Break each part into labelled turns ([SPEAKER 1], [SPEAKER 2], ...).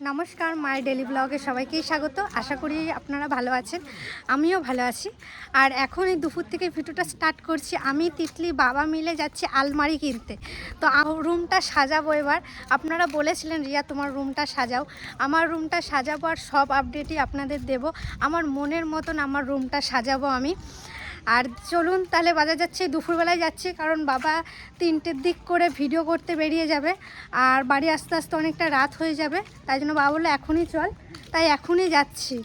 [SPEAKER 1] নমস্কার মায়ের ডেলি ব্লগে সবাইকেই স্বাগত। আশা করি আপনারা ভালো আছেন, আমিও ভালো আছি। আর এখন এই দুপুর থেকে ভিডিওটা স্টার্ট করছি। আমি, তিতলি, বাবা মিলে যাচ্ছি আলমারি কিনতে। তো রুমটা সাজাবো এবার। আপনারা বলেছিলেন, রিয়া, তোমার রুমটা সাজাও। আমার রুমটা সাজাবো আর সব আপডেটই আপনাদের দেব। আমার মনের মতন আমার রুমটা সাজাবো আমি। আর চলুন তাহলে বাজার যাচ্ছি, দুপুরবেলায় যাচ্ছি, কারণ বাবা তিনটের দিক করে ভিডিও করতে বেরিয়ে যাবে। আর বাড়ি আস্তে আস্তে অনেকটা রাত হয়ে যাবে, তাই জন্য বাবা বলল, এখনই চল। তাই এখনই যাচ্ছি।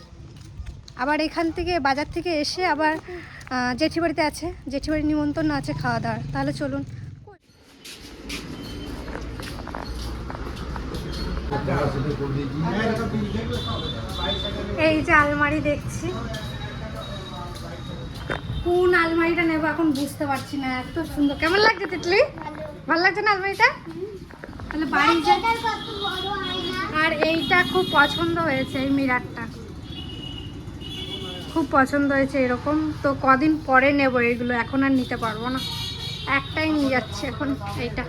[SPEAKER 1] আবার এখান থেকে বাজার থেকে এসে আবার জেঠি বাড়িতে আছে জেঠি বাড়ির নিমন্ত্রণ আছে খাওয়া দাওয়ার তাহলে চলুন। এই যে আলমারি দেখছি। কোন আলমারিটা নেব এখন বুঝতে পারছি না, এত সুন্দর। কেমন লাগছে তিতলি? ভালো লাগছে না আলমারিটা? তাহলে বাড়ি আর এইটা খুব পছন্দ হয়েছে, এই মিরারটা খুব পছন্দ হয়েছে এরকম। তো কদিন পরে নেব এগুলো, এখন আর নিতে পারব না। একটাই নিয়ে যাচ্ছে এখন, এইটা।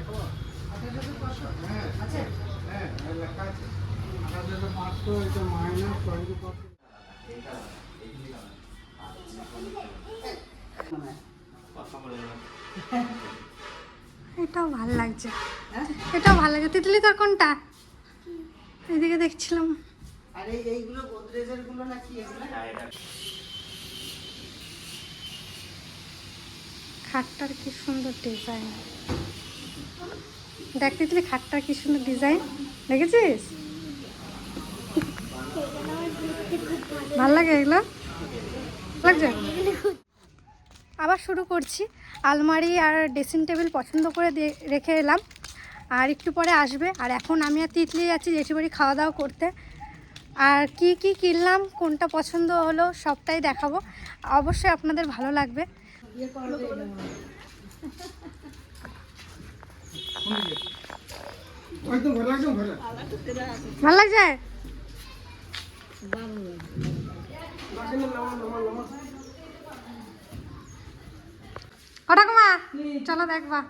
[SPEAKER 1] এটাও ভালো লাগছে। এটাও ভালো লাগছে। তিতলি তোর কোনটা? এদিকে দেখছিলাম।
[SPEAKER 2] আরে এইগুলো গোদরেজেরগুলো নাকি এগুলো?
[SPEAKER 1] খাটটার কি সুন্দর ডিজাইন। দেখ তিতলি খাটটার কি সুন্দর ডিজাইন। দেখেছিস? ভালো লাগে এগুলো? লাগছে? আবার শুরু করছি। আলমারি আর ড্রেসিং টেবিল পছন্দ করে রেখে এলাম। আর একটু পরে আসবে। আর এখন আমি আর তিতলি যাচ্ছি জেঠি বাড়ি খাওয়া দাওয়া করতে। আর কি কি কিনলাম, কোনটা পছন্দ হলো, সবটাই দেখাবো। অবশ্যই আপনাদের ভালো লাগবে। ভালো লাগছে? ও ঠাকুমা চলো দেখবা।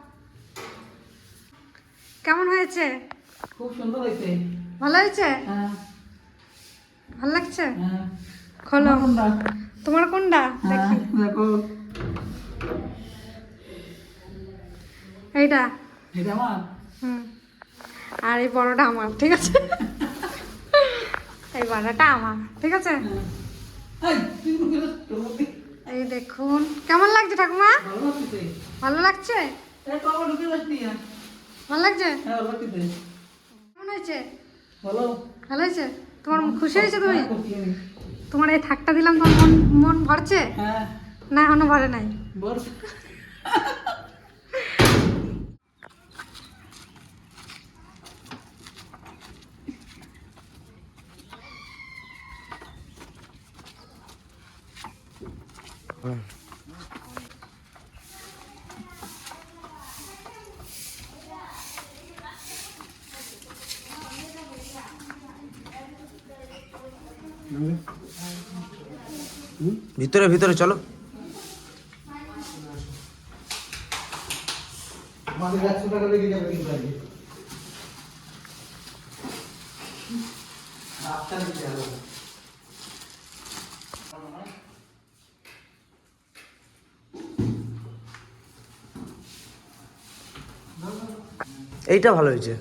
[SPEAKER 1] কেমন হয়েছে?
[SPEAKER 2] খুব সুন্দর হয়েছে।
[SPEAKER 1] ভালো হয়েছে?
[SPEAKER 2] হ্যাঁ।
[SPEAKER 1] ভালো লাগছে?
[SPEAKER 2] হ্যাঁ।
[SPEAKER 1] খোলো। তোমার কোনটা?
[SPEAKER 2] হ্যাঁ
[SPEAKER 1] দেখি।
[SPEAKER 2] দেখো।
[SPEAKER 1] এইটা।
[SPEAKER 2] এটা আমার?
[SPEAKER 1] হুম। আর এই বড়টা আমার ঠিক আছে? এই বড়টা আমার ঠিক আছে? দেখুন। কেমন লাগছে ঠাকুমা?
[SPEAKER 2] ভালো
[SPEAKER 1] লাগছে। ভালো লাগছে?
[SPEAKER 2] হ্যাঁ।
[SPEAKER 1] কেমন হয়েছে?
[SPEAKER 2] ভালো?
[SPEAKER 1] হয়েছে? তোমার খুশি হয়েছে তুমি?
[SPEAKER 2] হ্যাঁ, আমি।
[SPEAKER 1] তোমার এই থাকটা দিলাম তোমার মন মন ভরছে?
[SPEAKER 2] হ্যাঁ,
[SPEAKER 1] না এখনও ভরে নাই।
[SPEAKER 2] বল।
[SPEAKER 3] ভিতরে ভিতরে চলো।
[SPEAKER 2] আমাদের একশো টাকা লেগে যাবে কিন্তু আজকে। ডাক্তার দিতে হবে।
[SPEAKER 3] এইটা ভালো হয়েছে।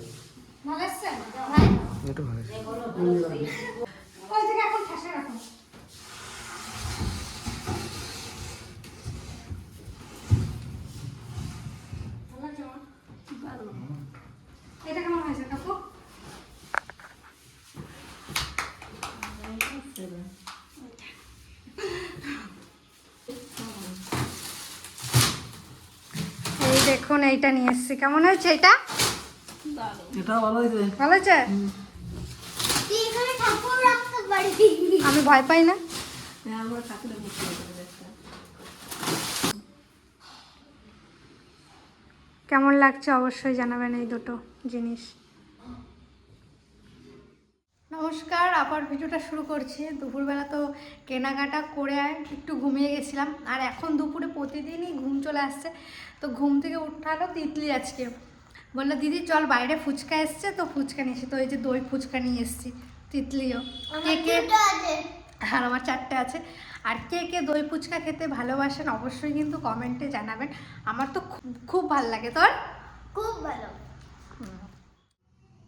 [SPEAKER 1] দেখুন এইটা নিয়ে এসছি। কেমন হয়েছে এটা
[SPEAKER 2] এটা ভালো হয়েছে।
[SPEAKER 1] ভালো হয়েছে? আমি ভয় পাই না।
[SPEAKER 2] হ্যাঁ।
[SPEAKER 1] কেমন লাগছে অবশ্যই জানাবেন এই দুটো জিনিস। নমস্কার আবার ভিডিওটা শুরু করছি। দুপুরবেলা তো কেনাকাটা করে একটু ঘুমিয়ে গেছিলাম। আর এখন দুপুরে প্রতিদিনই ঘুম চলে আসছে। তো ঘুম থেকে উঠালো তিতলি আজকে। বলল দিদি চল বাইরে ফুচকা এসছে তো ফুচকা নিয়ে এসে তো এই যে দই ফুচকা নিয়ে এসছি তিতলিও। কে কে আর আমার চারটে আছে। আর কে কে দই ফুচকা খেতে ভালোবাসেন অবশ্যই কিন্তু কমেন্টে জানাবেন। আমার তো খুব খুব ভালো লাগে। তোর?
[SPEAKER 4] খুব ভালো।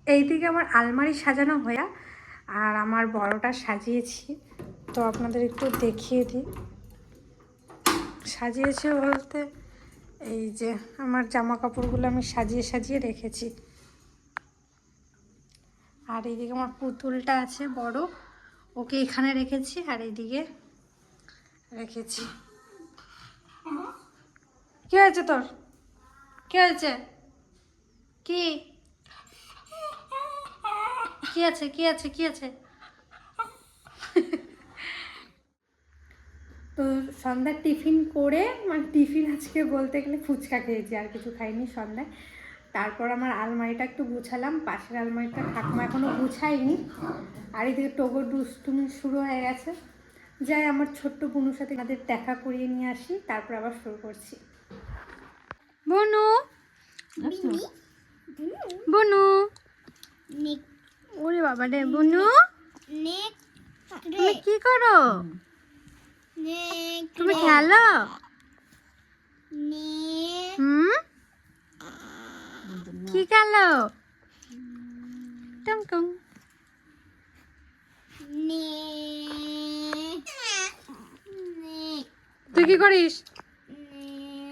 [SPEAKER 1] এইদিকে আমার আলমারি সাজানো হয়ে আর আমার বড়টা সাজিয়েছি। তো আপনাদের একটু দেখিয়ে দিই। সাজিয়েছি বলতে এই যে আমার জামা কাপড়গুলো আমি সাজিয়ে সাজিয়ে রেখেছি। আর এইদিকে আমার পুতুলটা আছে বড়, ওকে এখানে রেখেছি আর এইদিকে রেখেছি। কি হয়েছে তোর? কি হয়েছে? কি? কি আছে কি আছে কি আছে? তো সন্ধ্যার টিফিন করে মানে টিফিন আজকে বলতে গেলে ফুচকা খেয়েছি আর কিছু খাইনি সন্ধ্যায়। তারপর আমার আলমারিটা একটু গুছালাম পাশের আলমারিটা ঠাকুমা এখনও গুছাইনি আর এদিকে টোগর দুষ্টুমি শুরু হয়ে গেছে। যাই আমার ছোট্ট বোনুর সাথে তাদের দেখা করিয়ে নিয়ে আসি তারপর আবার শুরু করছি। বনু! বনু? ওরে বাবা রে বনু তুমি কি করো?
[SPEAKER 4] নেক
[SPEAKER 1] হুম? কি তুই কি করিস?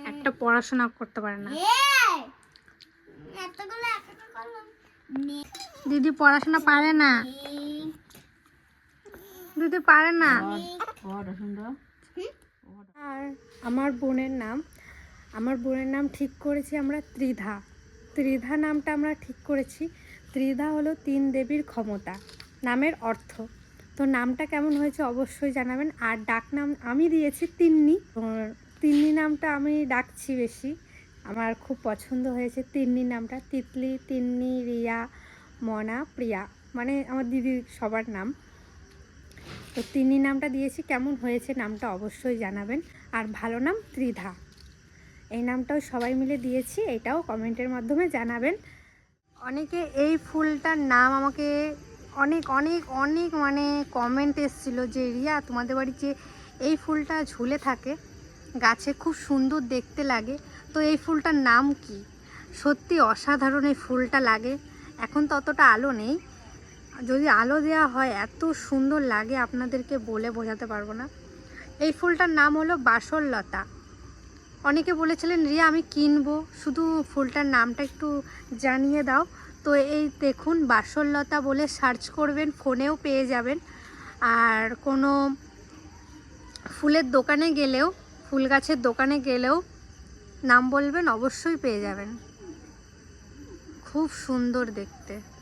[SPEAKER 1] একটা পড়াশোনা করতে পারে না।
[SPEAKER 4] এই! এতগুলো একটা করলাম নেক
[SPEAKER 1] দিদি পড়াশোনা পারে না। দিদি পারে না। আর আমার বোনের নাম, আমার বোনের নাম ঠিক করেছি আমরা ত্রিধা। ত্রিধা নামটা আমরা ঠিক করেছি। ত্রিধা হলো তিন দেবীর ক্ষমতা, নামের অর্থ। তো নামটা কেমন হয়েছে অবশ্যই জানাবেন। আর ডাক নাম আমি দিয়েছি তিন্নি। তিন্নি নামটা আমি ডাকছি বেশি। আমার খুব পছন্দ হয়েছে তিন্নি নামটা। তিতলি, তিন্নি, রিয়া, মনা, প্রিয়া। মানে আমার দিদির সবার নাম। তো তিনি নামটা দিয়েছি, কেমন হয়েছে নামটা অবশ্যই জানাবেন। আর ভালো নাম ত্রিধা। এই নামটাও সবাই মিলে দিয়েছি, এটাও কমেন্টের মাধ্যমে জানাবেন। অনেকে এই ফুলটার নাম আমাকে অনেক অনেক অনেক মানে কমেন্ট এসেছিল যে, রিয়া, তোমাদের বাড়ি যে এই ফুলটা ঝুলে থাকে, গাছে খুব সুন্দর দেখতে লাগে, তো এই ফুলটার নাম কি? সত্যি অসাধারণ এই ফুলটা লাগে, এখন ততটা আলো নেই। যদি আলো দেওয়া হয়, এত সুন্দর লাগে আপনাদেরকে বলে বোঝাতে পারব না। এই ফুলটার নাম হলো বাসরলতা। অনেকে বলেছিলেন, রিয়া, আমি কিনবো। শুধু ফুলটার নামটা একটু জানিয়ে দাও। তো এই দেখুন, বাসরলতা বলে সার্চ করবেন, ফোনেও পেয়ে যাবেন। আর কোনো ফুলের দোকানে গেলেও, ফুল গাছের দোকানে গেলেও নাম বলবেন, অবশ্যই পেয়ে যাবেন। খুব সুন্দর দেখতে।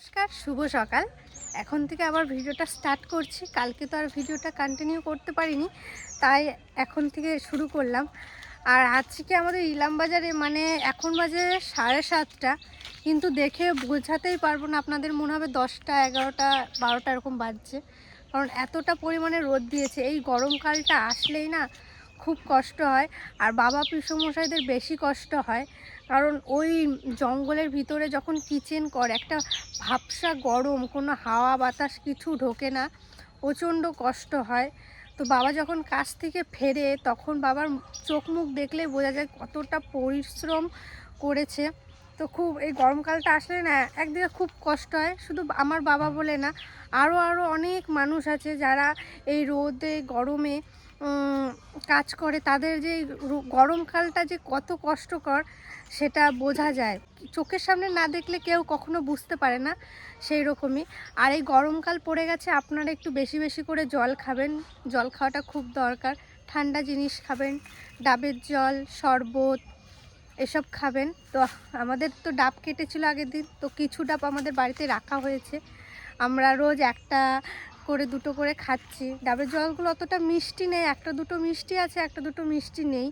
[SPEAKER 1] নমস্কার, শুভ সকাল। এখন থেকে আবার ভিডিওটা স্টার্ট করছি। কালকে তো আর ভিডিওটা কন্টিনিউ করতে পারিনি, তাই এখন থেকে শুরু করলাম। আর আজকে আমাদের ইলাম বাজারে মানে এখন বাজে সাড়ে সাতটা, কিন্তু দেখে বোঝাতেই পারব না, আপনাদের মনে হবে দশটা, এগারোটা, বারোটা এরকম বাজছে। কারণ এতটা পরিমাণে রোদ দিয়েছে, এই গরমকালটা আসলেই না খুব কষ্ট হয় আর বাবা পিসমশাইদের বেশি কষ্ট হয়। কারণ ওই জঙ্গলের ভিতরে যখন কিচেন করে, একটা ভাবসা গরম, কোনো হাওয়া বাতাস কিছু ঢোকে না, প্রচণ্ড কষ্ট হয়। তো বাবা যখন কাজ থেকে ফেরে, তখন বাবার চোখ মুখ দেখলে বোঝা যায় কতটা পরিশ্রম করেছে। তো খুব এই গরমকালটা আসলে না, একদিকে খুব কষ্ট হয়, শুধু আমার বাবা বলে না আরও আরও অনেক মানুষ আছে যারা এই রোদে, গরমে কাজ করে, তাদের যে গরমকালটা যে কত কষ্টকর, সেটা বোঝা যায়। চোখের সামনে না দেখলে কেউ কখনো বুঝতে পারে না সেই রকমই। আর এই গরমকাল পড়ে গেছে, আপনারা একটু বেশি বেশি করে জল খাবেন। জল খাওয়াটা খুব দরকার। ঠান্ডা জিনিস খাবেন, ডাবের জল, শরবত, এসব খাবেন। তো আমাদের তো ডাব কেটেছিল আগের দিন, তো কিছু ডাব আমাদের বাড়িতে রাখা হয়েছে। আমরা রোজ একটা করে দুটো করে খাচ্ছি। ডাবের জলগুলো অতটা মিষ্টি নেই, একটা দুটো মিষ্টি আছে, একটা দুটো মিষ্টি নেই।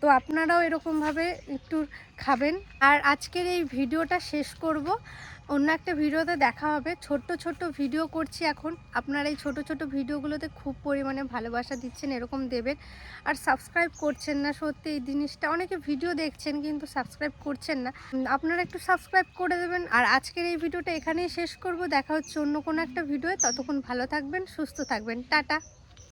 [SPEAKER 1] তো আপনারাও এরকমভাবে একটু খাবেন। আর আজকের এই ভিডিওটা শেষ করব। অন্য একটা ভিডিওতে দেখা হবে। ছোট্ট ছোট্ট ভিডিও করছি এখন। আপনারা এই ছোট ছোট ভিডিওগুলোতে খুব পরিমাণে ভালোবাসা দিচ্ছেন, এরকম দেবেন। আর সাবস্ক্রাইব করছেন না সত্যি এই জিনিসটা। অনেকে ভিডিও দেখছেন কিন্তু সাবস্ক্রাইব করছেন না। আপনারা একটু সাবস্ক্রাইব করে দেবেন। আর আজকের এই ভিডিওটা এখানেই শেষ করব। দেখা হচ্ছে অন্য কোনো একটা ভিডিও ততক্ষণ ভালো থাকবেন, সুস্থ থাকবেন। টাটা।